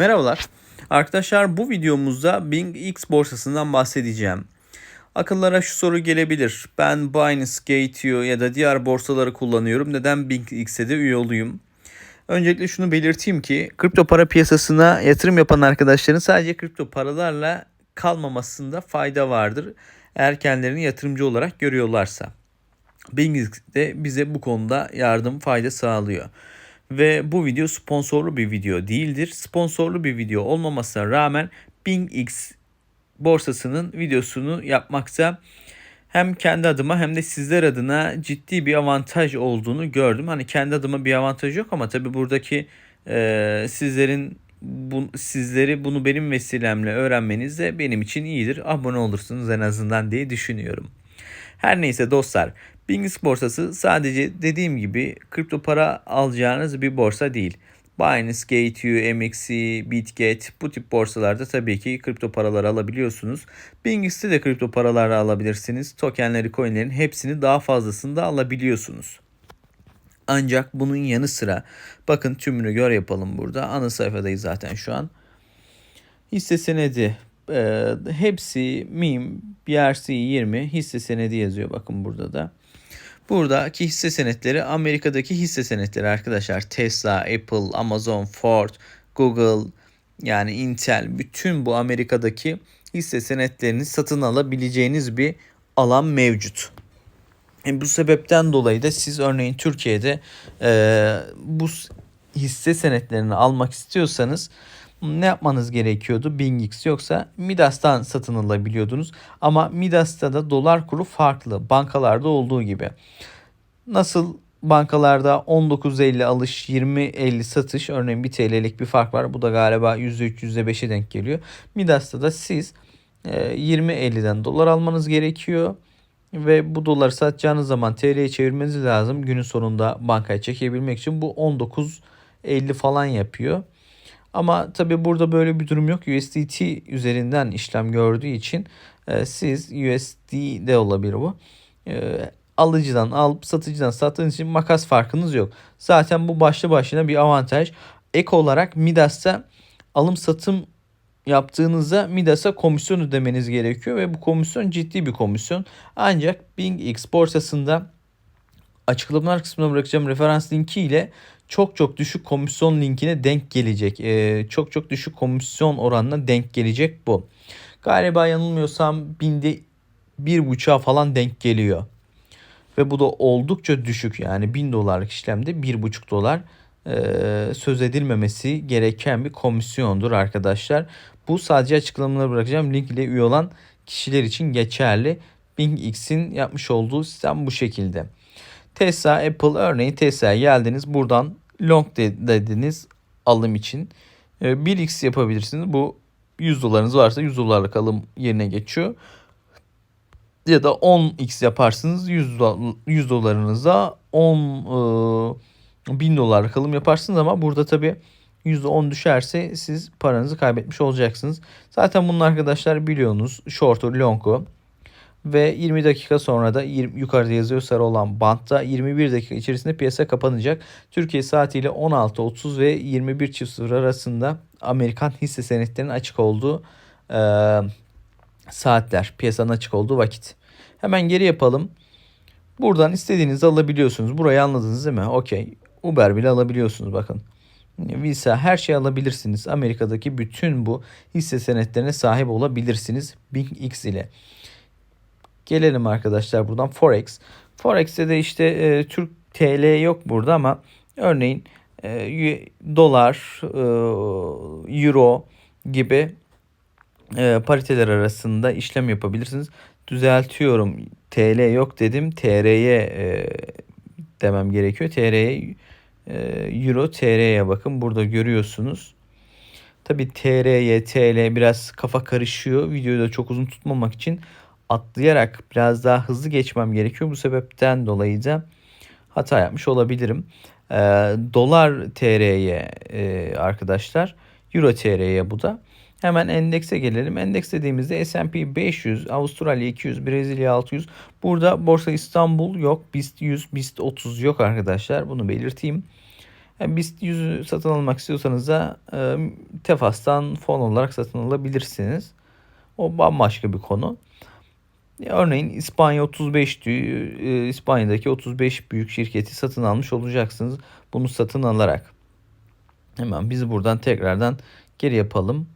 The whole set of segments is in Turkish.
Merhabalar. Arkadaşlar bu videomuzda Bing X borsasından bahsedeceğim. Akıllara şu soru gelebilir. Ben Binance, Gate.io ya da diğer borsaları kullanıyorum. Neden Bing X'e de üye olayım? Öncelikle şunu belirteyim ki kripto para piyasasına yatırım yapan arkadaşların sadece kripto paralarla kalmamasında fayda vardır. Eğer kendilerini yatırımcı olarak görüyorlarsa. Bing de bize bu konuda yardım fayda sağlıyor. Ve bu video sponsorlu bir video değildir. Sponsorlu bir video olmamasına rağmen BingX borsasının videosunu yapmakta hem kendi adıma hem de sizler adına ciddi bir avantaj olduğunu gördüm. Hani kendi adıma bir avantaj yok ama tabii buradaki e, sizlerin bu, sizleri bunu benim vesilemle öğrenmeniz de benim için iyidir. Abone olursunuz en azından diye düşünüyorum. Her neyse dostlar Bingix borsası sadece dediğim gibi kripto para alacağınız bir borsa değil. Binance, Gate.io, MXC, Bitget bu tip borsalarda tabii ki kripto paralar alabiliyorsunuz. Bingix'te de kripto paralar alabilirsiniz. Tokenleri, coinlerin hepsini daha fazlasını da alabiliyorsunuz. Ancak bunun yanı sıra bakın tümünü gör yapalım burada. Ana sayfadayız zaten şu an. Hisse senedi e, hepsi MIM, BRC 20 hisse senedi yazıyor bakın burada da. Buradaki hisse senetleri Amerika'daki hisse senetleri arkadaşlar. Tesla, Apple, Amazon, Ford, Google yani Intel bütün bu Amerika'daki hisse senetlerini satın alabileceğiniz bir alan mevcut. E bu sebepten dolayı da siz örneğin Türkiye'de e, bu hisse senetlerini almak istiyorsanız ne yapmanız gerekiyordu? BingX yoksa Midas'tan satın alabiliyordunuz. Ama Midas'ta da dolar kuru farklı. Bankalarda olduğu gibi. Nasıl bankalarda 19.50 alış 20.50 satış örneğin 1 TL'lik bir fark var. Bu da galiba %3 %5'e denk geliyor. Midas'ta da siz 20.50'den e, dolar almanız gerekiyor. Ve bu doları satacağınız zaman TL'ye çevirmeniz lazım. Günün sonunda bankaya çekebilmek için bu 19.50 falan yapıyor. Ama tabi burada böyle bir durum yok. USDT üzerinden işlem gördüğü için e, siz USD de olabilir bu. E, alıcıdan alıp satıcıdan sattığınız için makas farkınız yok. Zaten bu başlı başına bir avantaj. Ek olarak Midas'ta alım satım yaptığınızda Midas'a komisyon ödemeniz gerekiyor ve bu komisyon ciddi bir komisyon. Ancak BingX borsasında açıklamalar kısmına bırakacağım referans linki ile çok çok düşük komisyon linkine denk gelecek. Ee, çok çok düşük komisyon oranına denk gelecek bu. Galiba yanılmıyorsam binde bir buçuğa falan denk geliyor. Ve bu da oldukça düşük yani 1000 dolarlık işlemde 1,5 dolar e, söz edilmemesi gereken bir komisyondur arkadaşlar. Bu sadece açıklamaları bırakacağım. Link ile üye olan kişiler için geçerli. BingX'in yapmış olduğu sistem bu şekilde. Tesla, Apple örneğin Tesla'ya geldiniz. Buradan long dediniz alım için. 1x ee, yapabilirsiniz. Bu 100 dolarınız varsa 100 dolarlık alım yerine geçiyor. Ya da 10x yaparsınız 100, 100 dolarınıza 10 e, 1000 dolarlık alım yaparsınız ama burada tabi %10 düşerse siz paranızı kaybetmiş olacaksınız. Zaten bunun arkadaşlar biliyorsunuz short'u long'u ve 20 dakika sonra da yukarıda yazıyor sarı olan bantta 21 dakika içerisinde piyasa kapanacak. Türkiye saatiyle 16.30 ve 21.00 arasında Amerikan hisse senetlerinin açık olduğu e, saatler, piyasanın açık olduğu vakit. Hemen geri yapalım. Buradan istediğinizi alabiliyorsunuz. Burayı anladınız değil mi? Okey. Uber bile alabiliyorsunuz bakın. Visa her şey alabilirsiniz. Amerika'daki bütün bu hisse senetlerine sahip olabilirsiniz BingX ile. Gelelim arkadaşlar buradan Forex. Forex'te de işte e, Türk TL yok burada ama örneğin e, dolar, e, euro gibi e, pariteler arasında işlem yapabilirsiniz. Düzeltiyorum. TL yok dedim. TR'ye e, demem gerekiyor. TR'ye e, euro TR'ye bakın. Burada görüyorsunuz. Tabi TR'ye TL biraz kafa karışıyor. Videoyu da çok uzun tutmamak için atlayarak biraz daha hızlı geçmem gerekiyor. Bu sebepten dolayı da hata yapmış olabilirim. E, dolar TR'ye e, arkadaşlar. Euro TR'ye bu da. Hemen endekse gelelim. Endeks dediğimizde S&P 500, Avustralya 200, Brezilya 600. Burada Borsa İstanbul yok. BIST 100, BIST 30 yok arkadaşlar. Bunu belirteyim. Yani BIST 100'ü satın almak istiyorsanız da e, Tefas'tan fon olarak satın alabilirsiniz. O bambaşka bir konu. Örneğin İspanya 35 e, İspanya'daki 35 büyük şirketi satın almış olacaksınız. Bunu satın alarak. Hemen biz buradan tekrardan geri yapalım.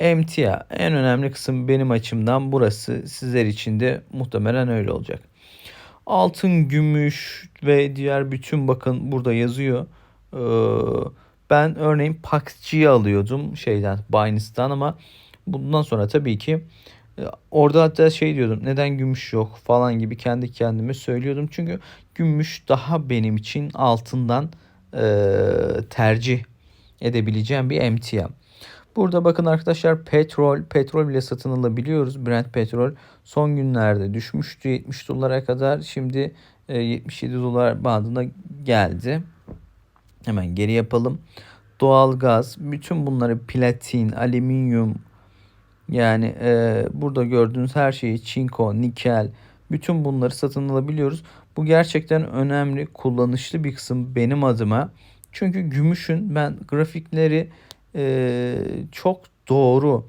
Emtia en önemli kısım benim açımdan burası. Sizler için de muhtemelen öyle olacak. Altın, gümüş ve diğer bütün bakın burada yazıyor. Ee, ben örneğin PAXG'yi alıyordum şeyden Binance'dan ama bundan sonra tabii ki e, orada hatta şey diyordum neden gümüş yok falan gibi kendi kendime söylüyordum. Çünkü gümüş daha benim için altından e, tercih edebileceğim bir emtia. Burada bakın arkadaşlar petrol, petrol bile satın alabiliyoruz. Brent petrol son günlerde düşmüştü 70 dolara kadar. Şimdi 77 e, dolar bandına geldi. Hemen geri yapalım. Doğal gaz, bütün bunları platin, alüminyum yani e, burada gördüğünüz her şeyi çinko, nikel, bütün bunları satın alabiliyoruz. Bu gerçekten önemli, kullanışlı bir kısım benim adıma. Çünkü gümüşün ben grafikleri e, çok doğru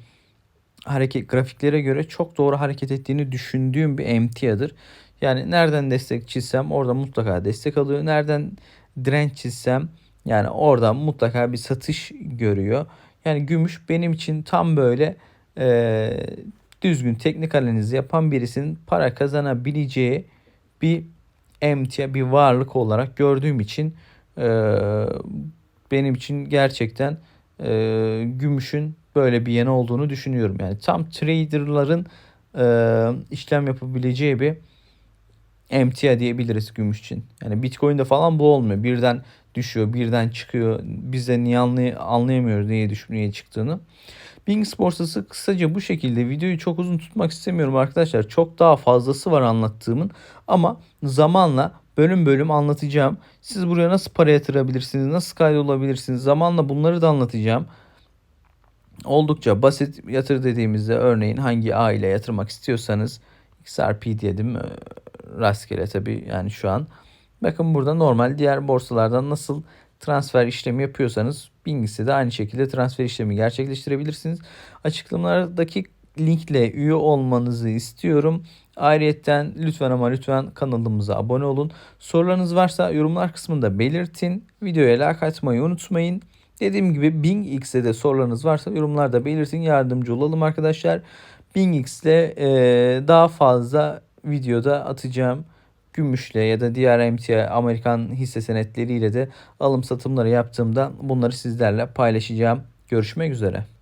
hareket grafiklere göre çok doğru hareket ettiğini düşündüğüm bir emtiadır. Yani nereden destek çizsem orada mutlaka destek alıyor. Nereden direnç çizsem yani orada mutlaka bir satış görüyor. Yani gümüş benim için tam böyle e, düzgün teknik analiz yapan birisinin para kazanabileceği bir emtia bir varlık olarak gördüğüm için e, benim için gerçekten e, gümüşün böyle bir yeni olduğunu düşünüyorum. Yani tam traderların e, işlem yapabileceği bir emtia diyebiliriz gümüş için. Yani Bitcoin'de falan bu olmuyor. Birden düşüyor, birden çıkıyor. Biz de niye anlay anlayamıyoruz niye düşmeye çıktığını. Bing borsası kısaca bu şekilde. Videoyu çok uzun tutmak istemiyorum arkadaşlar. Çok daha fazlası var anlattığımın. Ama zamanla bölüm bölüm anlatacağım. Siz buraya nasıl para yatırabilirsiniz, nasıl kaydolabilirsiniz zamanla bunları da anlatacağım. Oldukça basit yatır dediğimizde örneğin hangi aile yatırmak istiyorsanız XRP diyelim e, rastgele tabi yani şu an. Bakın burada normal diğer borsalardan nasıl transfer işlemi yapıyorsanız Bingis'te de aynı şekilde transfer işlemi gerçekleştirebilirsiniz. Açıklamalardaki linkle üye olmanızı istiyorum. Ayrıyeten lütfen ama lütfen kanalımıza abone olun. Sorularınız varsa yorumlar kısmında belirtin. Videoya like atmayı unutmayın. Dediğim gibi Bing X'e de sorularınız varsa yorumlarda belirtin. Yardımcı olalım arkadaşlar. Bing X'le daha fazla videoda atacağım. Gümüşle ya da diğer emtia Amerikan hisse senetleriyle de alım satımları yaptığımda bunları sizlerle paylaşacağım. Görüşmek üzere.